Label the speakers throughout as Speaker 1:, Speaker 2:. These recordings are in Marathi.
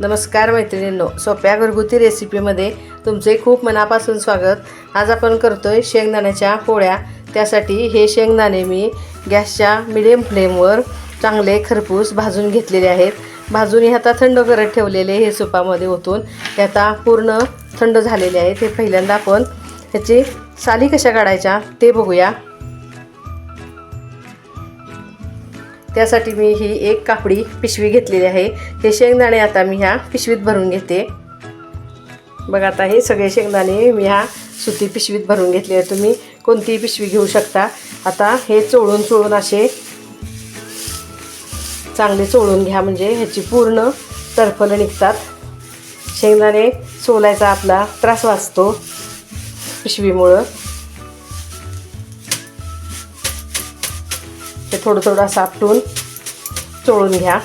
Speaker 1: नमस्कार मैत्रिणींनो सोप्या घरगुती रेसिपीमध्ये तुमचे खूप मनापासून स्वागत. आज आपण करतोय शेंगदाण्याच्या पोळ्या. त्यासाठी हे शेंगदाणे मी गॅसच्या मिडियम फ्लेमवर चांगले खरपूस भाजून घेतलेले आहेत. भाजून हे आता थंड करत ठेवलेले हे सुपामध्ये ओतून. हे आता पूर्ण थंड झालेले आहेत. हे पहिल्यांदा आपण ह्याची साली कशा काढायच्या ते बघूया. त्यासाठी मी ही एक कापडी पिशवी घेतलेली आहे. हे शेंगदाणे आता मी ह्या पिशवीत भरून घेते. बघा आता हे सगळे शेंगदाणे मी ह्या सुती पिशवीत भरून घेतले आहे तुम्ही कोणतीही पिशवी घेऊ शकता. आता हे चोळून चोळून असे चांगले चोळून घ्या. म्हणजे ह्याची पूर्ण तरफलं निघतात. शेंगदाणे सोलायचा आपला त्रास वाचतो पिशवीमुळं. ते थोडं थोडं असं आपटून चोळून घ्या.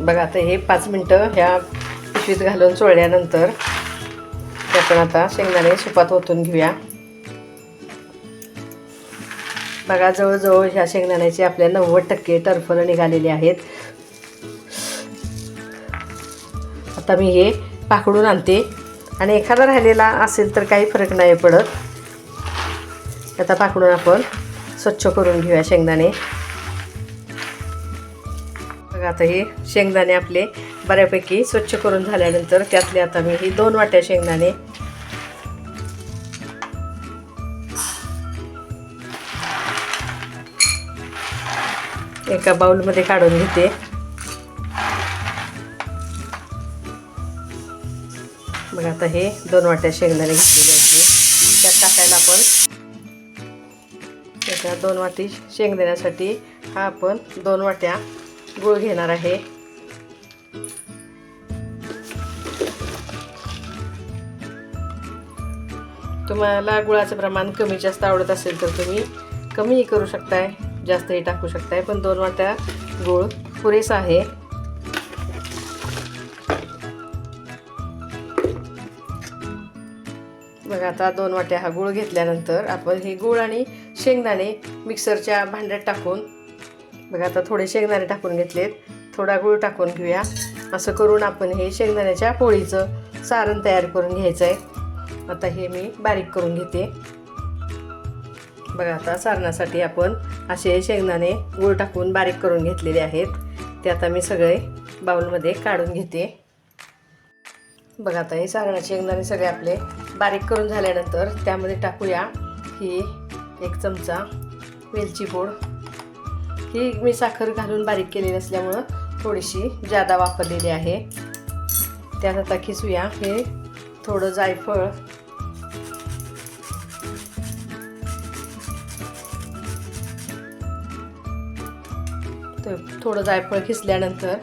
Speaker 1: बघा आता हे पाच मिनटं ह्या पिशवीत घालून चोळल्यानंतर आपण आता शेंगदाणे सुपात ओतून घेऊया. बघा जवळजवळ ह्या शेंगदाण्याचे आपल्या नव्वद टक्के टरफलं निघालेली आहेत. आता मी हे पाकडून आणते. आणि एखादा राहिलेला असेल तर काही फरक नाही पडत. आता पाकडून आपण स्वच्छ करून घेऊया शेंगदाणे. बघा आता हे शेंगदाणे आपले बऱ्यापैकी स्वच्छ करून झाल्यानंतर त्यातले आता मी ही दोन वाट्या शेंगदाणे एका बाउलमध्ये काढून घेते. बघा आता हे दोन वाट्या शेंगदाणे घेतलेले आहेत त्यात टाकायला आपण एका दोन वाटी शेंगदाण्यासाठी हा आपण दोन वाट्या गुळ घेणार आहे. तुम्हाला गुळाचं प्रमाण कमी जास्त आवडत असेल तर तुम्ही कमीही करू शकताय. जास्तही टाकू शकताय पण दोन वाट्या गूळ पुरेसा आहे. बघा आता दोन वाट्या हा गूळ घेतल्यानंतर आपण हे गूळ आणि शेंगदाणे मिक्सरच्या भांड्यात टाकून बघा आता थोडे शेंगदाणे टाकून घेतलेत. थोडा गूळ टाकून घेऊया. असं करून आपण हे शेंगदाण्याच्या पोळीचं सारण तयार करून घ्यायचं आहे आता हे मी बारीक करून घेते. बघा आता सारणासाठी आपण असे शेंगदाणे गूळ टाकून बारीक करून घेतलेले आहेत. ते आता मी सगळे बाउलमध्ये काढून घेते. बघा आता हे सारणाचे शेंगदाणे सगळे आपले बारीक करून झाल्यानंतर त्यामध्ये टाकूया ही एक चमचा वेलची पूड. ही मी साखर घालून बारीक केलेली असल्यामुळं थोडीशी जादा वापरलेली आहे. त्यात आता खिसूया हे थोडं जायफळ. तर थोडं जायफळ खिसल्यानंतर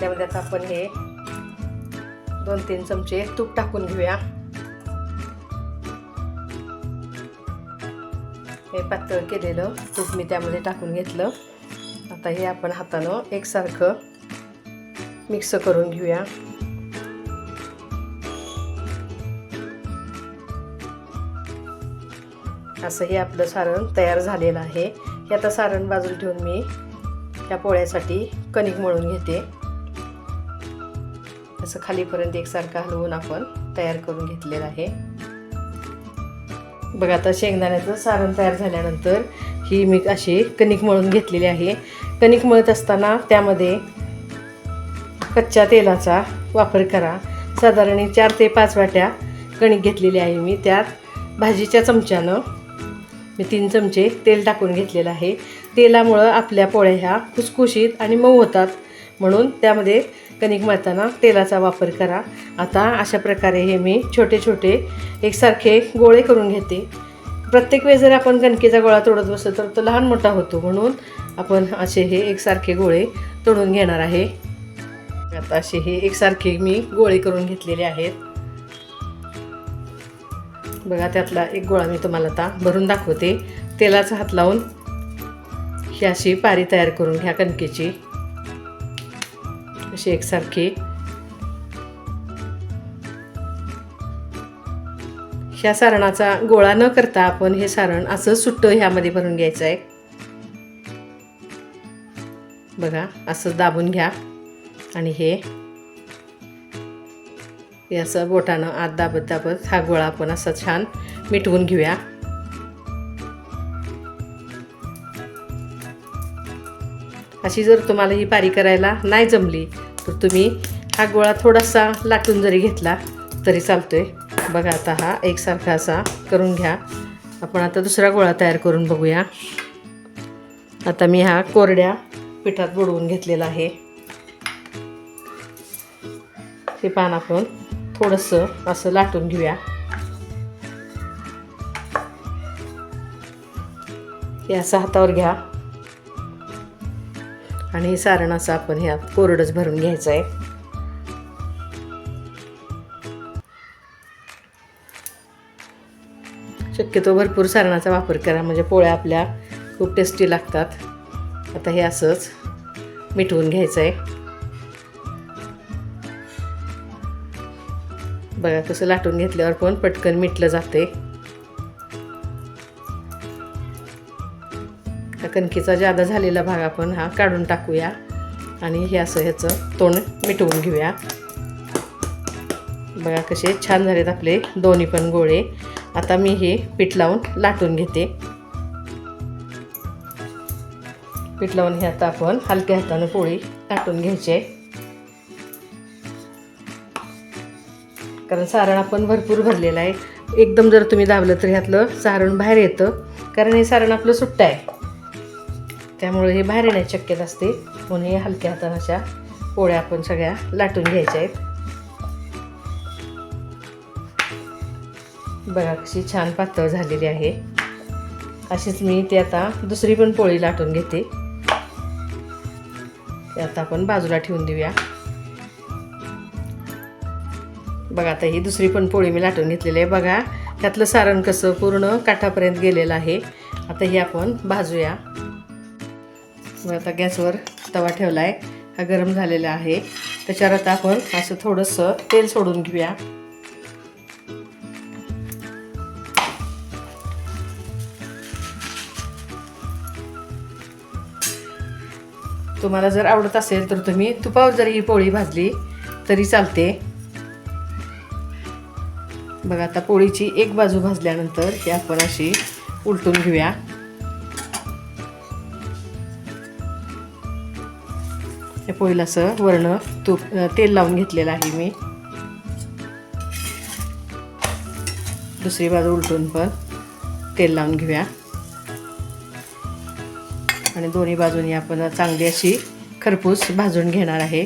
Speaker 1: त्यामध्ये आता आपण हे दोन तीन चमचे तूप टाकून घेऊया. हे पातळ केलेलं तूप मी त्यामध्ये टाकून घेतलं. आता हे आपण हातानं एकसारखं मिक्स करून घेऊया. असं हे आपलं सारण तयार झालेलं आहे. हे आता सारण बाजूला ठेवून मी या पोळ्यासाठी कणिक मळून घेते. असं खालीपर्यंत एकसारखं हलवून आपण तयार करून घेतलेलं आहे. बघा आता शेंगदाण्याचं सारण तयार झाल्यानंतर ही मी अशी कणिक मळून घेतलेली आहे. कणिक मळत असताना त्यामध्ये कच्च्या तेलाचा वापर करा. साधारण चार ते पाच वाट्या कणिक घेतलेली आहे मी. त्यात भाजीच्या चमच्यानं मी तीन चमचे तेल टाकून घेतलेलं आहे. तेलामुळं आपल्या पोळ्या ह्या खुसखुशीत आणि मऊ होतात. म्हणून त्यामध्ये कणिक मळताना तेलाचा वापर करा. आता अशा प्रकारे हे मी छोटे छोटे एकसारखे गोळे करून घेते. प्रत्येक वेळेस जर आपण कणकेचा गोळा तोडत बसलो तर तो लहान मोठा होतो. म्हणून आपण असे हे एकसारखे गोळे तोडून घेणार आहे. आता असे हे एकसारखे मी गोळे करून घेतलेले आहेत. बघा त्यातला एक गोळा मी तुम्हाला आता भरून दाखवते. तेलाचा हात लावून ही अशी पारी तयार करून घ्या कणकेची. अशी एकसारखी. ह्या सारणाचा गोळा न करता आपण हे सारण असं सुट्टं ह्यामध्ये भरून घ्यायचं आहे. बघा असं दाबून घ्या. आणि हे हे असं बोटानं आत दाबत दाबत हा गोळा आपण असा छान मिटवून घेऊया. अशी जर तुम्हाला ही पारी करायला नाही जमली तर तुम्ही हा गोळा थोडासा लाटून जरी घेतला तरी चालतो आहे बघा आता हा एकसारखा असा करून घ्या. आपण आता दुसरा गोळा तयार करून बघूया. आता मी हा कोरड्या पिठात बुडवून घेतलेला आहे. हे पान आपण थोडंसं असं लाटून घेऊया. हे असं हातावर घ्या. आणि हे सारण असं आपण ह्यात कोरडच भरून घ्यायचं आहे शक्यतो भरपूर सारणाचा वापर करा म्हणजे पोळ्या आपल्या खूप टेस्टी लागतात. आता हे असंच मिटवून घ्यायचं आहे बघा कसं लाटून घेतल्यावर पण पटकन मिटलं जाते कणकीचा जादा झालेला भाग आपण हा काढून टाकूया. आणि हे असं ह्याचं तोंड मिटवून घेऊया. बघा कसे छान झालेत आपले दोन्ही पण गोळे. आता मी हे पीठ लावून लाटून घेते. पीठ लावून हे आता आपण हलक्या हातानं पोळी लाटून घ्यायची. कारण सारण आपण भरपूर भरलेलं आहे. एकदम जर तुम्ही दाबलं तर ह्यातलं सारण बाहेर येतं. कारण हे सारण आपलं सुट्ट आहे. त्यामुळे हे बाहेर येण्याची शक्यता असते म्हणून हे हलक्या हाताने अशा पोळ्या आपण सगळ्या लाटून घ्यायच्या आहेत. बघा कशी छान पातळ झालेली आहे. अशीच मी ती आता दुसरी पण पोळी लाटून घेते. ते आता आपण बाजूला ठेवून देऊया. बघा आता ही दुसरी पण पोळी मी लाटून घेतलेली आहे. बघा त्यातलं सारण कसं पूर्ण काठापर्यंत गेलेलं आहे. आता ही आपण भाजूया. मग आता गॅसवर तवा ठेवला आहे हा गरम झालेला आहे. त्याच्यावर आता आपण असं थोडंसं तेल सोडून घेऊया. तुम्हाला जर आवडत असेल तर तुम्ही तुपावर जरी ही पोळी भाजली तरी चालते. बघा आता पोळीची एक बाजू भाजल्यानंतर ही आपण अशी उलटून घेऊया. हे पोळीला असं तूप तेल लावून घेतलेलं आहे मी. दुसरी बाजू उलटून पण तेल लावून घेऊया. आणि दोन्ही बाजूनी आपण चांगली अशी खरपूस भाजून घेणार आहे.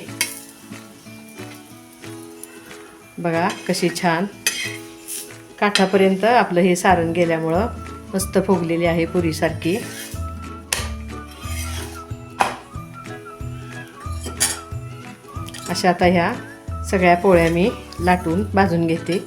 Speaker 1: बघा कशी छान काठापर्यंत आपलं हे सारण गेल्यामुळं मस्त फुगलेली आहे पुरीसारखी. अशा आता ह्या सगळ्या पोळ्या मी लाटून भाजून घेते.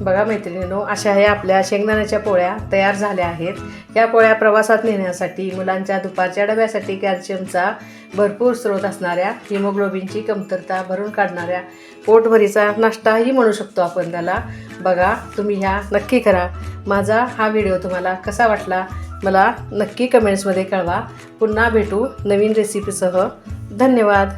Speaker 1: बघा मैत्रिणीनो अशा ह्या आपल्या शेंगदाण्याच्या पोळ्या तयार झाल्या आहेत. या पोळ्या प्रवासात नेण्यासाठी मुलांच्या दुपारच्या डब्यासाठी कॅल्शियमचा भरपूर स्रोत असणाऱ्या हिमोग्लोबिनची कमतरता भरून काढणाऱ्या पोटभरीचा नाश्ताही म्हणू शकतो आपण त्याला. बघा तुम्ही ह्या नक्की करा. माझा हा व्हिडिओ तुम्हाला कसा वाटला मला नक्की कमेंट्समध्ये कळवा. पुन्हा भेटू नवीन रेसिपीसह धन्यवाद.